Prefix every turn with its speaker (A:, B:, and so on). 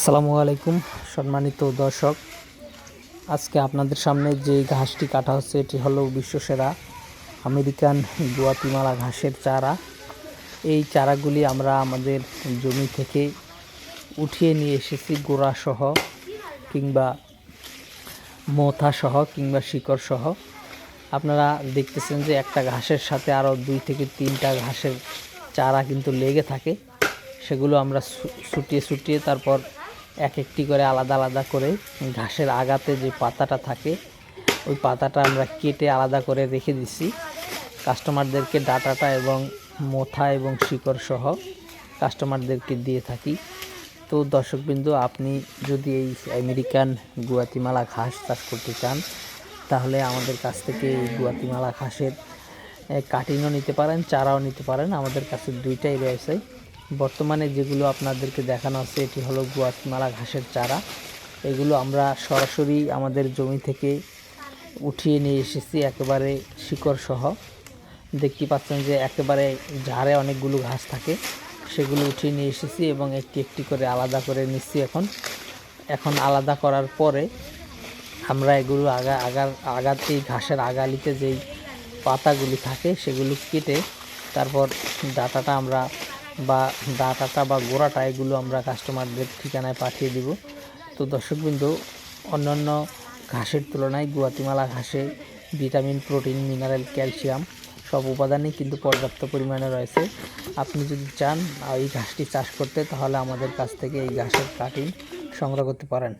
A: আসসালামু আলাইকুম, সম্মানিত দর্শক। আজকে আপনাদের সামনে যে ঘাসটি কাটা হচ্ছে, এটি হলো বিশ্বসেরা আমেরিকান গুয়াতিমালা ঘাসের চারা। এই চারাগুলি আমরা আমাদের জমি থেকে উঠিয়ে নিয়ে এসেছি গোড়া সহ কিংবা মোথা সহ কিংবা শিকড় সহ। আপনারা দেখতেছেন যে একটা ঘাসের সাথে আরও দুই থেকে তিনটা ঘাসের চারা কিন্তু লেগে থাকে। সেগুলো আমরা ছুটিয়ে ছুটিয়ে তারপর এক একটি করে আলাদা আলাদা করে ঘাসের আগাতে যে পাতাটা থাকে, ওই পাতাটা আমরা কেটে আলাদা করে রেখে দিছি কাস্টমারদেরকে ডাটাটা এবং মোথা এবং শিকড় সহ কাস্টমারদেরকে দিয়ে থাকি। তো দর্শকবৃন্দ, আপনি যদি এই আমেরিকান গুয়াতিমালা ঘাস চাষ করতে চান, তাহলে আমাদের কাছ থেকে এই গুয়াতিমালা ঘাসের কাটিংও নিতে পারেন, চারাও নিতে পারেন। আমাদের কাছে দুইটাই রয়েছে বর্তমানে যেগুলো আপনাদেরকে দেখানো হচ্ছে এটি হলো গুয়াতিমালা ঘাসের চারা। এগুলো আমরা সরাসরি আমাদের জমি থেকে উঠিয়ে নিয়ে এসেছি একেবারে শিকড় সহ। দেখতে পাচ্ছেন যে একেবারে ঝাড়ে অনেকগুলো ঘাস থাকে। সেগুলো উঠিয়ে নিয়ে এসেছি এবং একটি একটি করে আলাদা করে নিচ্ছি এখন। এখন আলাদা করার পরে আমরা এগুলো আগা, আগার আগাতে ঘাসের আগালিতে যেই পাতাগুলি থাকে, সেগুলো কেটে তারপর ডাটাটা আমরা বা ডাটাটা বা গোড়াটা এগুলো আমরা কাস্টমারদের ঠিকানায় পাঠিয়ে দিব। তো দর্শকবৃন্দ, অন্যান্য ঘাসের তুলনায় গুয়াতিমালা ঘাসে ভিটামিন, প্রোটিন, মিনারেল, ক্যালসিয়াম সব উপাদানই কিন্তু পর্যাপ্ত পরিমাণে রয়েছে। আপনি যদি চান এই ঘাসটি চাষ করতে, তাহলে আমাদের কাছ থেকে এই ঘাসের কাটিং সংগ্রহ করতে পারেন।